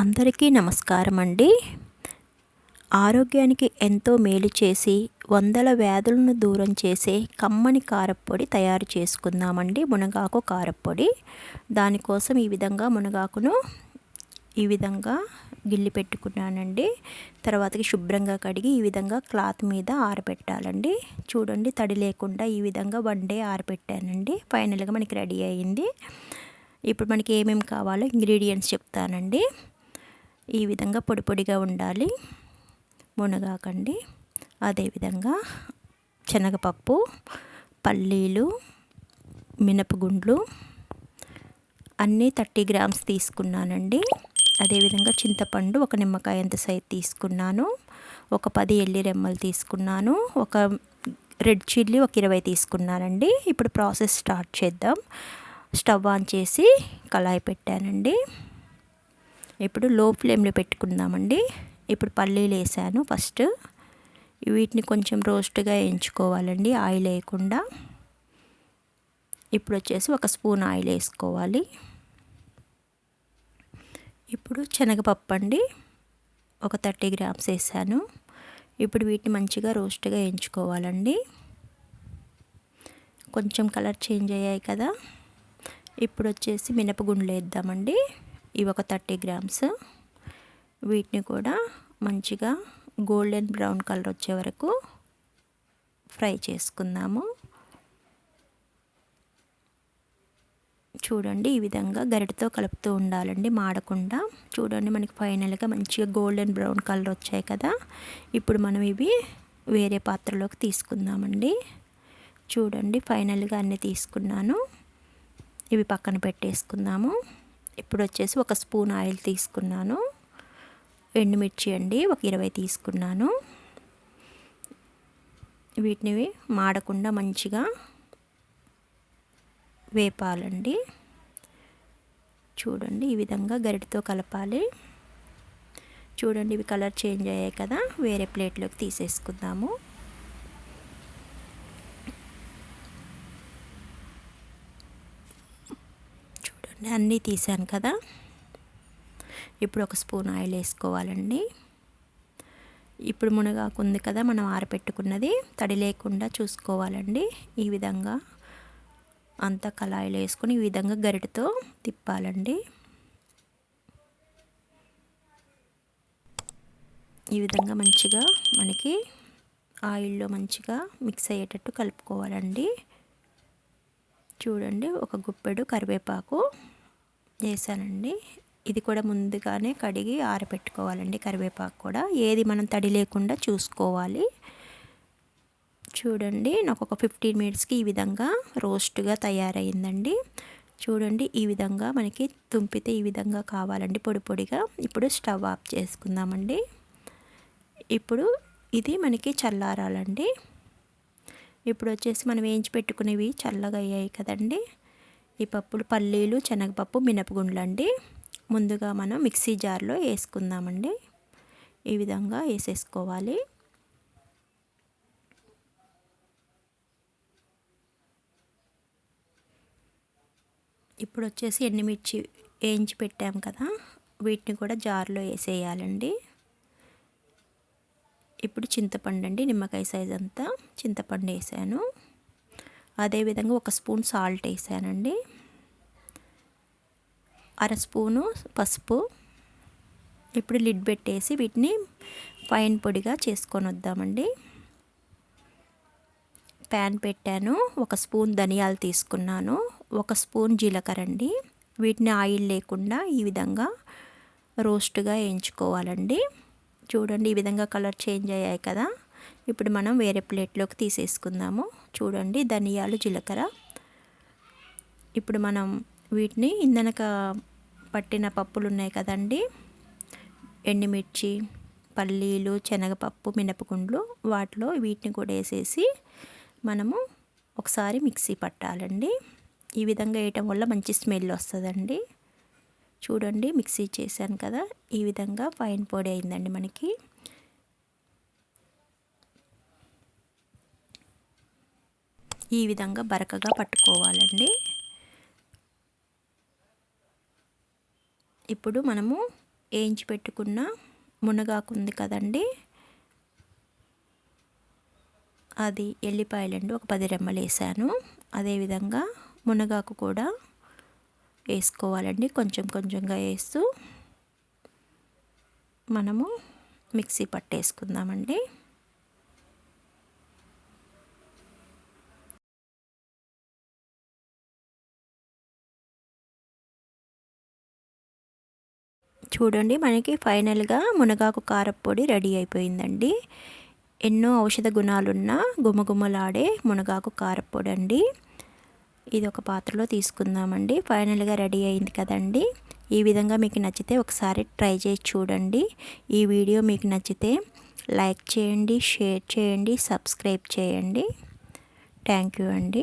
అందరికీ నమస్కారం అండి ఆరోగ్యానికి ఎంతో మేలు చేసి వందల వ్యాధులను దూరం చేసే కమ్మని కారప్పొడి తయారు చేసుకుందామండి. మునగాకు కారప్పొడి. దానికోసం ఈ విధంగా మునగాకును ఈ విధంగా గిల్లి పెట్టుకున్నానండి. తర్వాతకి శుభ్రంగా కడిగి ఈ విధంగా క్లాత్ మీద ఆరబెట్టాలండి చూడండి తడి లేకుండా ఈ విధంగా వన్ డే ఆరబెట్టానండి ఫైనల్గా మనకి రెడీ అయ్యింది ఇప్పుడు మనకి ఏమేమి కావాలో ఇంగ్రీడియంట్స్ చెప్తానండి. ఈ విధంగా పొడి పొడిగా ఉండాలి. మునగాకండి. అదేవిధంగా శనగపప్పు పల్లీలు మినపగుండ్లు అన్నీ థర్టీ గ్రామ్స్ తీసుకున్నానండి. అదేవిధంగా చింతపండు ఒక నిమ్మకాయ అంత సైజ్ తీసుకున్నాను. ఒక పది ఎల్లి రెమ్మలు తీసుకున్నాను. ఒక రెడ్ చిల్లీ ఒక ఇరవై తీసుకున్నానండి. ఇప్పుడు ప్రాసెస్ స్టార్ట్ చేద్దాం. స్టవ్ ఆన్ చేసి కళాయి పెట్టానండి. ఇప్పుడు లో ఫ్లేమ్లో పెట్టుకుందామండి. ఇప్పుడు పల్లీలు వేసాను ఫస్ట్ వీటిని కొంచెం రోస్ట్గా వేయించుకోవాలండి ఆయిల్ వేయకుండా. ఇప్పుడు వచ్చేసి ఒక స్పూన్ ఆయిల్ వేసుకోవాలి. ఇప్పుడు శనగపప్పు అండి ఒక థర్టీ గ్రామ్స్ వేసాను. ఇప్పుడు వీటిని మంచిగా రోస్ట్గా వేయించుకోవాలండి. కొంచెం కలర్ చేంజ్ అయ్యాయి కదా. ఇప్పుడు వచ్చేసి మినపగుండ్లు వేద్దామండి. ఇవి ఒక థర్టీ గ్రామ్స్. వీటిని కూడా మంచిగా గోల్డెన్ బ్రౌన్ కలర్ వచ్చే వరకు ఫ్రై చేసుకుందాము. చూడండి ఈ విధంగా గరిటతో కలుపుతూ ఉండాలండి మాడకుండా. చూడండి మనకి ఫైనల్గా మంచిగా గోల్డెన్ బ్రౌన్ కలర్ వచ్చాయి కదా. ఇప్పుడు మనం ఇవి వేరే పాత్రలోకి తీసుకుందామండి. చూడండి ఫైనల్గా అన్నీ తీసుకున్నాను. ఇవి పక్కన పెట్టేసుకుందాము. ఇప్పుడు వచ్చేసి ఒక స్పూన్ ఆయిల్ తీసుకున్నాను. ఎండుమిర్చి అండి ఒక ఇరవై తీసుకున్నాను. వీటిని మాడకుండా మంచిగా వేపాలండి. చూడండి ఈ విధంగా గరిటతో కలపాలి. చూడండి ఇవి కలర్ చేంజ్ అయ్యాయి కదా వేరే ప్లేట్లోకి తీసేసుకుందాము చూడండి అన్నీ తీసాను కదా. ఇప్పుడు ఒక స్పూన్ ఆయిల్ వేసుకోవాలండి. ఇప్పుడు మునగాకు ఉంది కదా మనం ఆరపెట్టుకున్నది. తడి లేకుండా చూసుకోవాలండి. ఈ విధంగా అంతా కళాయిలు వేసుకొని ఈ విధంగా గరిటతో తిప్పాలండి. ఈ విధంగా మంచిగా మనకి ఆయిల్లో మంచిగా మిక్స్ అయ్యేటట్టు కలుపుకోవాలండి. చూడండి ఒక గుప్పెడు కరివేపాకు. చేశానండి. ఇది కూడా ముందుగానే కడిగి ఆరబెట్టుకోవాలండి కరివేపాకు కూడా. ఏది మనం తడి లేకుండా చూసుకోవాలి. చూడండి నాకు ఒక ఫిఫ్టీన్ మినిట్స్కి ఈ విధంగా రోస్ట్గా తయారైందండి. చూడండి ఈ విధంగా మనకి తుంపితే ఈ విధంగా కావాలండి పొడి పొడిగా. ఇప్పుడు స్టవ్ ఆఫ్ చేసుకుందామండి. ఇప్పుడు ఇది మనకి చల్లారాలండి. ఇప్పుడు వచ్చేసి మనం వేయించి పెట్టుకునేవి చల్లగా అయ్యాయి కదండి. ఈ పప్పులు పల్లీలు శనగపప్పు మినపగుండ్లు అండి ముందుగా మనం మిక్సీ జార్లో వేసుకుందామండి. ఈ విధంగా వేసేసుకోవాలి. ఇప్పుడు వచ్చేసి ఎండుమిర్చి వేయించి పెట్టాం కదా వీటిని కూడా జార్లో వేసేయాలండి. ఇప్పుడు చింతపండు అండి నిమ్మకాయ సైజ్ అంతా చింతపండు వేసాను. అదేవిధంగా ఒక స్పూన్ సాల్ట్ వేసానండి. అర స్పూను పసుపు. ఇప్పుడు లిడ్ పెట్టేసి వీటిని ఫైన్ పొడిగా చేసుకొని వద్దామండి. ప్యాన్ పెట్టాను. ఒక స్పూన్ ధనియాలు తీసుకున్నాను. ఒక స్పూన్ జీలకర్ర అండి. వీటిని ఆయిల్ లేకుండా ఈ విధంగా రోస్ట్గా వేయించుకోవాలండి. చూడండి ఈ విధంగా కలర్ చేంజ్ అయ్యాయి కదా. ఇప్పుడు మనం వేరే ప్లేట్లోకి తీసేసుకుందాము. చూడండి ధనియాలు జీలకర్ర. ఇప్పుడు మనం వీటిని ఇందనక పట్టిన పప్పులు ఉన్నాయి కదండి. ఎండుమిర్చి పల్లీలు శనగపప్పు మినపగుండ్లు వాటిలో వీటిని కూడా వేసేసి మనము ఒకసారి మిక్సీ పట్టాలండి. ఈ విధంగా వేయటం వల్ల మంచి స్మెల్ వస్తుందండి. చూడండి మిక్సీ చేశాను కదా. ఈ విధంగా ఫైన్ పొడి అయిందండి మనకి. ఈ విధంగా బరకగా పట్టుకోవాలండి. ఇప్పుడు మనము వేయించి పెట్టుకున్న మునగాకు ఉంది కదండి. అది ఎల్లిపాయలండి ఒక పది రెమ్మలు వేసాను అదేవిధంగా మునగాకు కూడా వేసుకోవాలండి కొంచెం కొంచెంగా వేస్తూ. మనము మిక్సీ పట్టేసుకుందామండి. చూడండి. మనకి ఫైనల్గా మునగాకు కారపొడి రెడీ అయిపోయిందండి. ఎన్నో ఔషధ గుణాలున్న గుమగుమలాడే మునగాకు కారపొడి అండి ఇది ఒక పాత్రలో తీసుకుందామండి. ఫైనల్గా రెడీ అయింది కదండి. ఈ విధంగా మీకు నచ్చితే ఒకసారి ట్రై చేసి చూడండి. ఈ వీడియో మీకు నచ్చితే లైక్ చేయండి షేర్ చేయండి సబ్స్క్రైబ్ చేయండి. థ్యాంక్ యూ అండి.